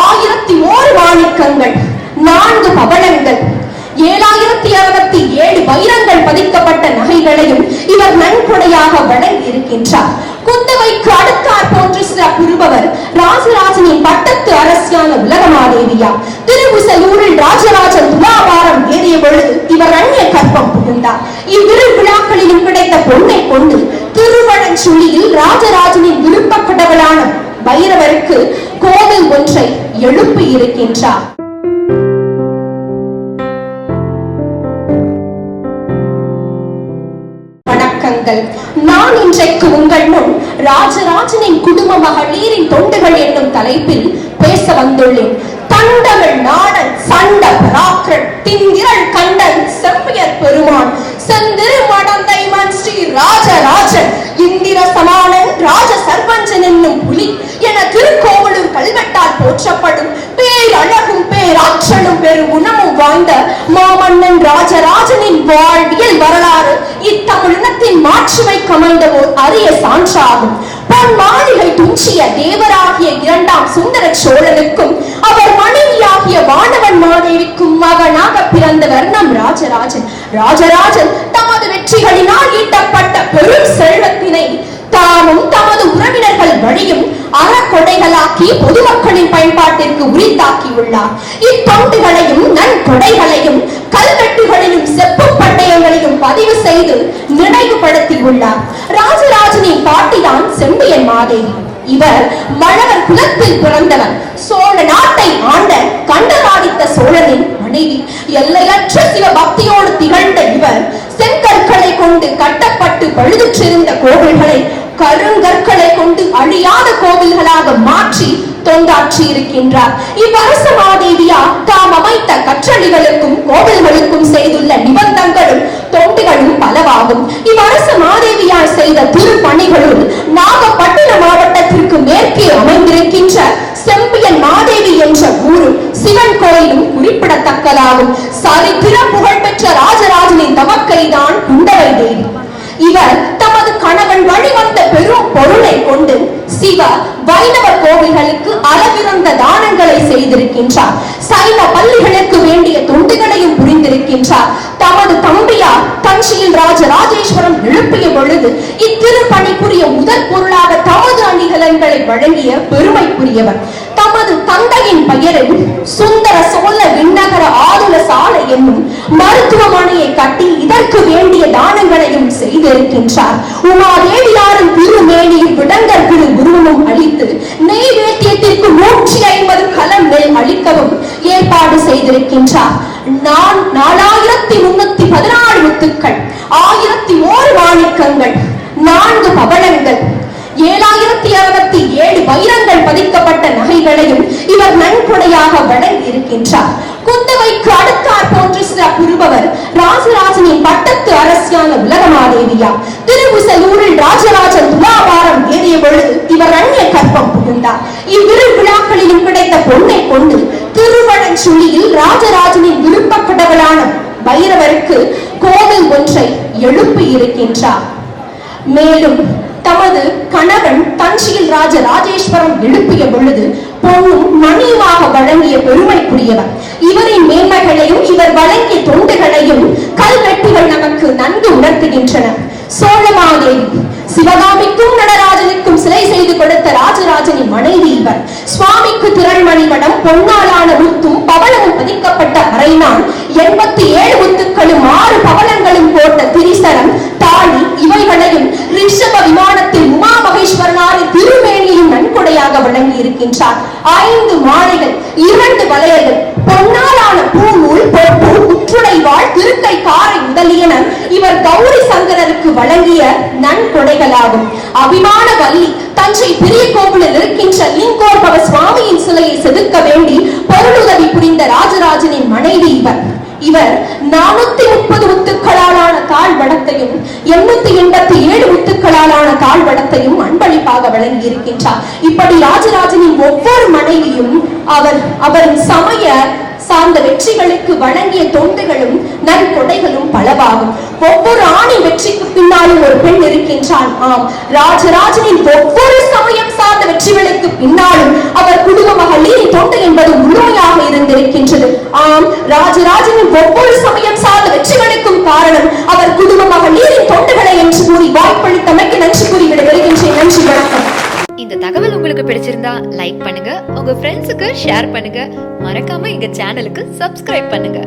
ஆயிரத்தி ஓரு மாணிக்கங்கள் நான்கு பவளங்கள் ஏழாயிரத்தி அறுபத்தி ஏழு வைரங்கள் பதிக்கப்பட்ட நகைகளையும் இவர் நன்கொடையாக வழங்கி இருக்கின்றார் குந்தவைக்கு அடுத்தார் போன்று சில புரிபவர் ராஜராஜனின் பட்டத்து அரசியான உலகமாதேவியா திருவிசையூரில் ராஜராஜன் துலாபாரம் ஏறிய பொழுது இவர் அந்நிய கற்பம் புகுந்தார். இவ்விரு விழாக்களிலும் கிடைத்த பொண்ணை கொண்டு திருவண்ணச்சுழியில் ராஜராஜனின் விருப்ப கடவுளான அதற்கு கோவில் ஒன்றை எழுப்பி இருக்கின்றார். வணக்கங்கள். நான் இன்றைக்கு உங்கள் முன் ராஜராஜனின் குடும்ப மகளிரின் தொண்டுகள் என்னும் தலைப்பில் பேச வந்துள்ளேன். தண்டமிழ் நாடன் சண்ட பேராற்றலும் குணமும் வாய்ந்த மாமன்னன் ராஜராஜனின் வாழ்வியல் வரலாறு இத்தமிழினத்தின் மாட்சிமை கமழ்ந்த ஓர் அரிய சான்றாகும். பொன் மாளிகை துஞ்சிய தேவராகிய இரண்டாம் சுந்தர சோழனுக்கும் அவர் மனைவியாகிய வானவன் மாதேவிக்கும் மகனாக பிறந்தவர் நம் ராஜராஜன். ராஜராஜன் தமது வெற்றிகளினால் ஈட்டப்பட்ட பெரும் செல்வத்தினை தானும் தமது உறவினர் உறவினர்கள் வழியும் அறக்கொடைகளாக்கி பொதுமக்களின் பயன்பாட்டிற்கு உரித்தாக்கியுள்ளார். இத்தொண்டுகளையும் நன்கொடைகளையும் கல்வெட்டுகளிலும் செப்பு பட்டயங்களையும் பதிவு செய்து நினைவுபடுத்தியுள்ளார். ராஜராஜனின் பாட்டிதான் செம்பியன் மாதேவி. இவர் மழவர் குலத்தில் பிறந்தவர். சோழ நாட்டை ஆண்ட கண்டராதித்த சோழனின் மனைவி. எல்லையற்ற சில பக்தியோடு திகழ்ந்த இவர் செங்கற்கள் கொண்டு கட்டப்பட்டு பழுதுற்றிருந்த கோவில்களை கருங்கற்களை கொண்டு அழியாத கோவில்களாக மாற்றி தொண்டாற்றி இருக்கின்றார் இவ்வரச மாதேவியா தாம் அமைத்த கற்றளிகளுக்கும் கோவில்களுக்கும் செய்துள்ள நிபந்தங்களும் தொண்டுகளும் பலவாகும். இவ்வரச மாதேவியார் செய்த திருப்பணிகளுள் நாகப்பட்டினம் மாவட்டத்திற்கு மேற்கே அமைந்திருக்கின்ற செம்பியன் மாதேவி என்ற ஊரும் சிவன் கோயிலும் குறிப்பிடத்தக்கதாகும். சரித்திர புகழ்பெற்ற தமக்கைதான் குண்டவை தேவி. இவர் தமது கணவன் வழிவந்த பெரும் பொருளை கொண்டு சிவ வைணவ கோவில்களுக்கு அளவிறந்த தானங்களை செய்திருக்கின்றார். சைவ பள்ளிகளுக்கு வேண்டிய தொண்டுகளையும் புரிந்திருக்கின்றார். தமது தம்பியார் தஞ்சையில் ராஜராஜேஸ்வரம் எழுப்பிய பொழுது இத்திருப்பணிக்குரிய முதல் பொருளாக தமது அணிகலன்களை வழங்கிய பெருமைக்குரியவர். தமது தந்தையின் பெயரில் சுந்தர சோழ விண்ணகர ஆதுல சாலை என்னும் மருத்துவமனையை கட்டி இதற்கு வேண்டிய தானங்களையும் செய்திருக்கின்றார். உமாதேவியாரும் திருமேனியில் விடங்கர் திரு குருவமும் அளித்து நெய்வேத்தியத்திற்கு நூற்றி ஐம்பது கலம் நெல் அளிக்கவும் ஏற்பாடு செய்திருக்கின்றார். நான் நாலாயிரத்தி முன்னூத்தி பதினாறு முத்துக்கள் ஆயிரத்தி ஓரு மாணிக்கங்கள் நான்கு பவளங்கள் ஏழாயிரத்தி அறுபத்தி ஏழு வைரங்கள் பதிக்கப்பட்ட நகைகளையும் இவர் நன்கொடையாக வழங்கி இருக்கின்றார். குந்தவைக்கு அடுத்தார் போன்று சில புரிபவர் ராசராசனின் பட்டத்து அரசியான உலகமாதேவியா திருவுசலூரில் ராஜராஜன் துலாபாரம் ஏறிய பொழுது இவர் அந்நிய கற்பம் புகுந்தார். இவ்விரு விழாக்களிலும் கிடைத்த பொண்ணை கொண்டு திருவண்ணச்சுழியில் ராஜராஜனின் விருப்ப கடவுளான பைரவருக்கு கோவில் ஒன்றை எழுப்பி இருக்கின்றார். மேலும் தமது கணவன் தஞ்சியில் ராஜ ராஜேஸ்வரம் எழுப்பிய பொழுது பொண்ணும் வழங்கிய பெருமைக்குரியவர். இவரின் மேன்மைகளையும் இவர் வழங்கிய தொண்டுகளையும் கல்வெட்டுகள் நமக்கு நன்கு உணர்த்துகின்றன. சோழமாதேவி சிவகாமிக்கும் நடராஜனுக்கும் சிலை செய்து கொடுத்த ராஜராஜனின் மனைவி இவர். சுவாமிக்கு திரள்மணி மடம் பொன்னாளான வழங்கி இருக்கின்றார். ஐந்து மாலைகள் இரண்டு வளையல்கள் பொன்னாலான பூநூல் பொற்பு உற்றுடைவாள் திருக்கை காரை முதலியன இவர் கௌரி சங்கரருக்கு வழங்கிய நன்கொடைகளாகும். அபிமான வள்ளி தஞ்சை பெரிய கோவிலில் இருக்கின்ற லிங்கோர்பவ சுவாமியின் சிலையை செதுக்க வேண்டி பொருளுதவி புரிந்த ராஜராஜனின் மனைவி இவர். இவர் நானூத்தி முப்பது முத்துக்களாலான தாழ்வடத்தையும் எண்ணூத்தி எண்பத்தி ஏழு முத்துக்களாலான தாழ்வடத்தையும் இருக்கின்றார் இப்படி ராஜராஜனின் ஒவ்வொரு மனைவியும் அவர் அவரின் சமய சார்ந்த வெற்றிகளுக்கு வழங்கிய தொண்டுகளும் நன்கொடைகளும் பலவாகும். ஒவ்வொரு ஆணின் வெற்றிக்கு பின்னாலும் ஒரு பெண் இருக்கின்றான் ஆம் ராஜராஜனின் ஒவ்வொரு சமயம் சார்ந்த வெற்றிகளுக்கு பின்னாலும் அவர் குடும்ப மகளிரின் தொண்டு என்பது முழுமையாக இருந்திருக்கின்றது. ஆம் ராஜராஜனின் ஒவ்வொரு சமயம் சார்ந்த வெற்றிகளுக்கும் காரணம் அவர் குடும்ப மகளிரின் தொண்டுகளை என்று கூறி வாய்ப்பளித்தமைக்கு நன்றி கூறி விடைபெறுகின்றேன் நன்றி இந்த தகவல் உங்களுக்கு பிடிச்சிருந்தா லைக் பண்ணுங்க. உங்க ஃப்ரெண்ட்ஸுக்கு ஷேர் பண்ணுங்க. மறக்காம எங்க சேனலுக்கு சப்ஸ்கிரைப் பண்ணுங்க.